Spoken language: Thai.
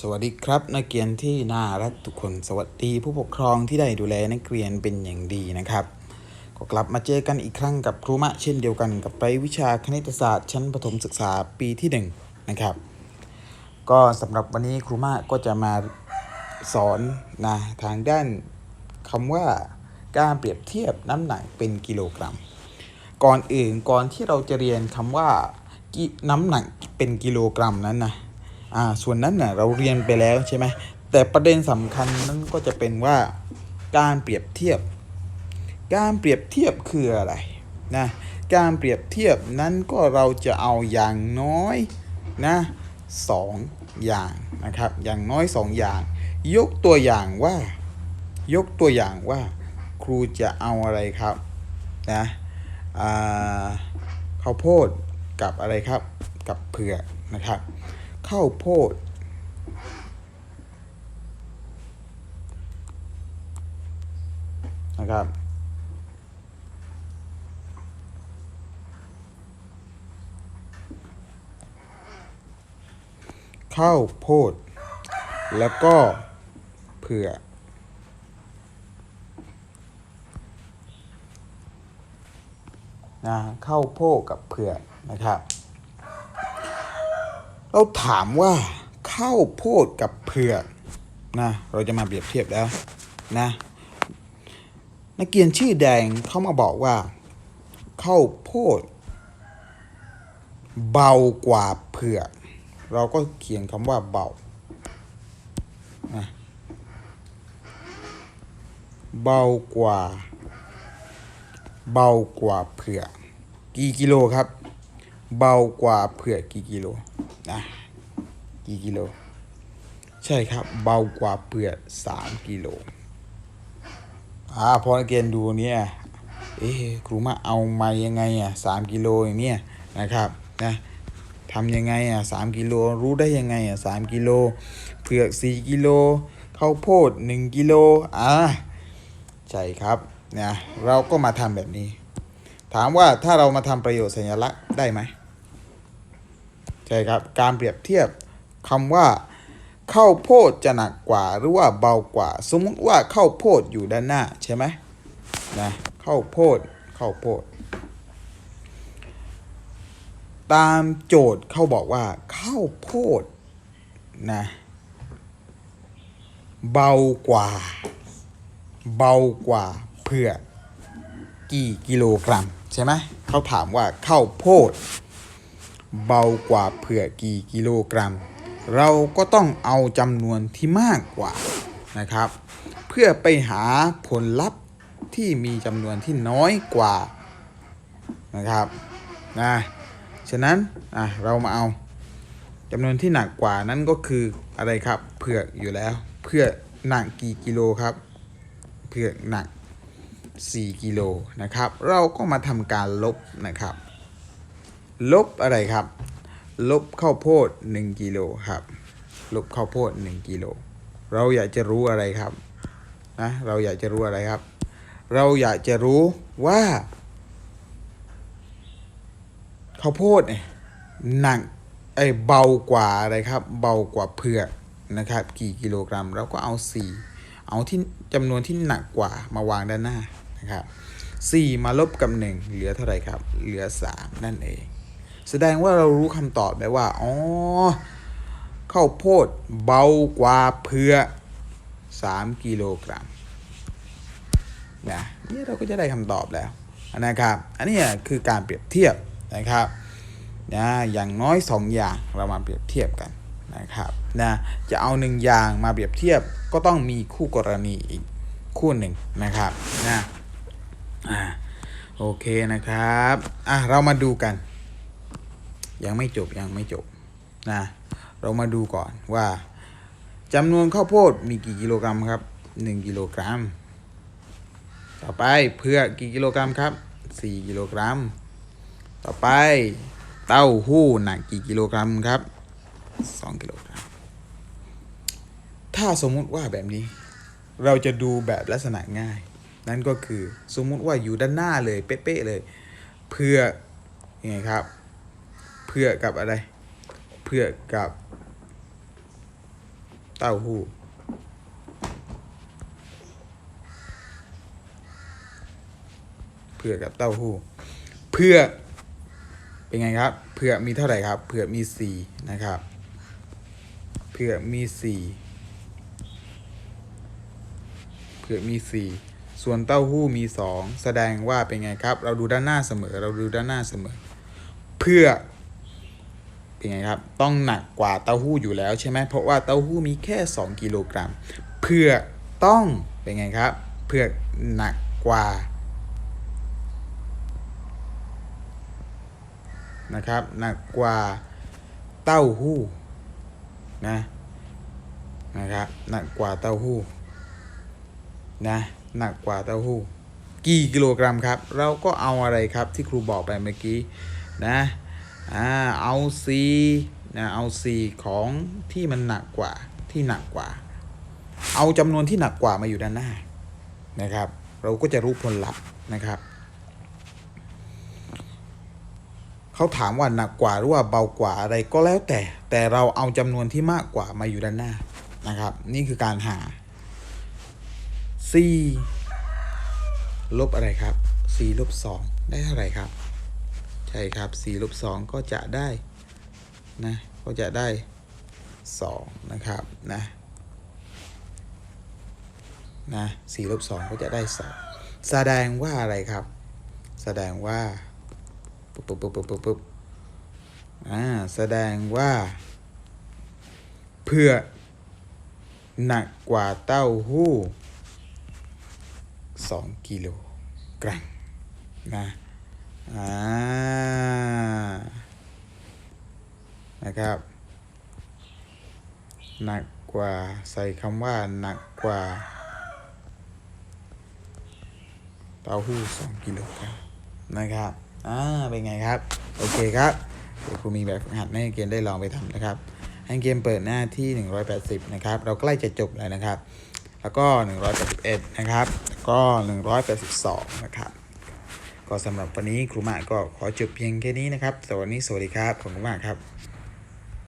สวัสดีครับ นักเรียนที่น่ารักทุกคนสวัสดีผู้ปกครองที่ได้ดูแลนักเรียนเป็นอย่างดีนะครับ ก็กลับมาเจอกันอีกครั้งกับครูมะเช่นเดียวกันกับไปวิชาคณิตศาสตร์ ชั้นประถมศึกษาปีที่1นะครับ ก็สำหรับวันนี้ครูมะก็จะมาสอนนะทางด้านคำว่าการเปรียบเทียบน้ำหนักเป็นกิโลกรัม ก่อนอื่นก่อนที่เราจะเรียนคำว่าน้ำหนักเป็นกิโลกรัมนั้นนะ อ่าส่วนนั้นน่ะเราเรียนไปแล้วใช่ไหมแต่ประเด็นสำคัญนั้นก็จะเป็นว่าการเปรียบเทียบ การเปรียบเทียบคืออะไรนะการเปรียบเทียบนั้นก็เราจะเอาอย่างน้อยนะสองอย่างนะครับอย่างน้อยสองอย่าง ยกตัวอย่างว่า ยกตัวอย่างว่า ครูจะเอาอะไรครับนะข้าวโพดกับอะไรครับกับเผือกนะครับ ข้าวโพด นะครับ ข้าวโพด แล้วก็เผือกนะข้าวโพดกับเผือกนะครับ เราถามว่าข้าวโพดกับเผือกนะเราจะมาเปรียบเทียบแล้วนะนักเรียนชื่อแดงเขามาบอกว่าข้าวโพด เบากว่าเผือกเราก็เขียนคำว่าเบานะเบากว่า เบากว่าเผือกกี่กิโลครับ เบากว่าเผือกกี่กิโลนะกี่กิโล ใช่ครับ เบากว่าเผือกสามกิโลอ่าพอนักเรียนดูเนี่ยเอ๊ะครูมาเอามายังไงอะสามกิโลอย่างเนี้ยนะครับนะทำยังไงอะสามกิโลรู้ได้ยังไงอะสามกิโลเผือกสี่กิโลข้าวโพดหนึ่งกิโลอ่าใช่ครับนะเราก็มาทำแบบนี้ ถามว่าถ้าเรามาทำประโยชน์สัญลักษณ์ได้ไหม ใช่ครับ การเปรียบเทียบคำว่าข้าวโพดจะหนักกว่าหรือว่าเบากว่า สมมุติว่าข้าวโพดอยู่ด้านหน้าใช่ไหมนะข้าวโพดข้าวโพด ตามโจทย์เขาบอกว่าข้าวโพดนะเบากว่า เบากว่าเผื่อกกี่กิโลกรัม ใช่ไหมเขาถามว่าข้าวโพด เบากว่าเผือกกี่กิโลกรัม เราก็ต้องเอาจำนวนที่มากกว่านะครับ เพื่อไปหาผลลัพธ์ที่มีจำนวนที่น้อยกว่านะครับนะฉะนั้นอะเรามาเอาจำนวนที่หนักกว่านั้นก็คืออะไรครับเผือกอยู่แล้วเผือกหนักกี่กิโลครับเผือกหนัก 4 กิโลนะครับ เราก็มาทำการลบนะครับ ลบอะไรครับ ลบข้าวโพด 1กิโลครับ ลบข้าวโพด 1กิโลเราอยากจะรู้อะไรครับนะเราอยากจะรู้อะไรครับ เราอยากจะรู้ว่าข้าวโพดเนี่ยหนักไอ้ยเบากว่าอะไรครับ เบากว่าเผือกนะครับ กี่กิโลกรัมเราก็เอา 4 เอาที่จำนวนที่หนักกว่ามาวางด้านหน้านะครับ4มาลบกับ 1 เหลือเท่าไหร่ครับ เหลือ 3 นั่นเอง แสดงว่าเรารู้คำตอบแล้วว่า อ๋อ ข้าวโพดเบากว่าเผือ3 กิโลกรัมนะนี่เราก็จะได้คำตอบแล้วนะครับ อันนี้คือการเปรียบเทียบนะครับนะอย่างน้อย 2 อย่างเรามาเปรียบเทียบกันนะครับนะจะเอาหนึ่งอย่างมาเปรียบเทียบก็ต้องมีคู่กรณีอีกคู่หนึ่งนะครับนะอ่าโอเคนะครับอะเรามาดูกัน ยังไม่จบยังไม่จบนะเรามาดูก่อนว่าจำนวนข้าวโพดมีกี่กิโลกรัมครับ 1 กิโลกรัม ต่อไปเผือกกี่กิโลกรัมครับ 4 กิโลกรัม ต่อไปเต้าหู้หนักกี่กิโลกรัมครับ 2 กิโลกรัม ถ้าสมมุติว่าแบบนี้ เราจะดูแบบลักษณะง่าย นั่นก็คือสมมุติว่าอยู่ด้านหน้าเลยเป๊ะๆเลยเผือกยังไงครับ เผือกับอะไรเผือกับเต้าหู้เผือกับเต้าหู้เผือเป็นไงครับเผือมีเท่าไหร่ครับเผือมีสี่นะครับเผือมีสี่เผือมีสี่ส่วนเต้าหู้มีสองแสดงว่าเป็นไงครับ เราดูด้านหน้าเสมอ เราดูด้านหน้าเสมอเผือ เป็นไงครับ ต้องหนักกว่าเต้าหู้อยู่แล้วใช่ไหมเพราะว่าเต้าหู้มีแค่ 2 กิโลกรัมเผือกต้องเป็นไงครับเผือกหนักกว่านะครับหนักกว่าเต้าหู้นะนะครับหนักกว่าเต้าหู้นะหนักกว่าเต้าหู้ กี่กิโลกรัมครับ เราก็เอาอะไรครับที่ครูบอกไปเมื่อกี้นะ อ่าเอาซีนะเอาซีของที่มันหนักกว่าที่หนักกว่า เอาจำนวนที่หนักกว่ามาอยู่ด้านหน้านะครับ เราก็จะรู้ผลลัพธ์นะครับเขาถามว่าหนักกว่าหรือว่าเบากว่าอะไรก็แล้วแต่ แต่เราเอาจำนวนที่มากกว่ามาอยู่ด้านหน้านะครับ นี่คือการหา c ลบอะไรครับ c ลบ2ได้เท่าไหร่ครับ ช่ครับ c ลบ2ก็จะได้นะก็จะได้ 2 นะครับนะนะ c ลบ2ก็จะได้ 2 แสดงว่าอะไรครับ แสดงว่าปุ๊บปุ๊บปุ๊บปุ๊บปุ๊บปุ๊บอ่าแสดงว่า เพื่อหนักกว่าเต้าหู้สองกิโลกรัมนะ อ่านะครับหนักกว่าใส่คำว่าหนักกว่าเต้าหู้สองกิโลกรัมนะครับอ่าเป็นไงครับ โอเคครับเดี๋ยวครูมีแบบฝึกหัดให้นักเรียนได้ลองไปทำนะครับให้นักเรียนเปิดหน้าที่ 180 นะครับ เราใกล้จะจบแล้วนะครับ แล้วก็ 181 นะครับ แล้วก็ 182 นะครับ ก็สำหรับวันนี้ครูมาก็ขอจบเพียงแค่นี้นะครับสวัสดีสวัสดีครับขอบคุณมากครับ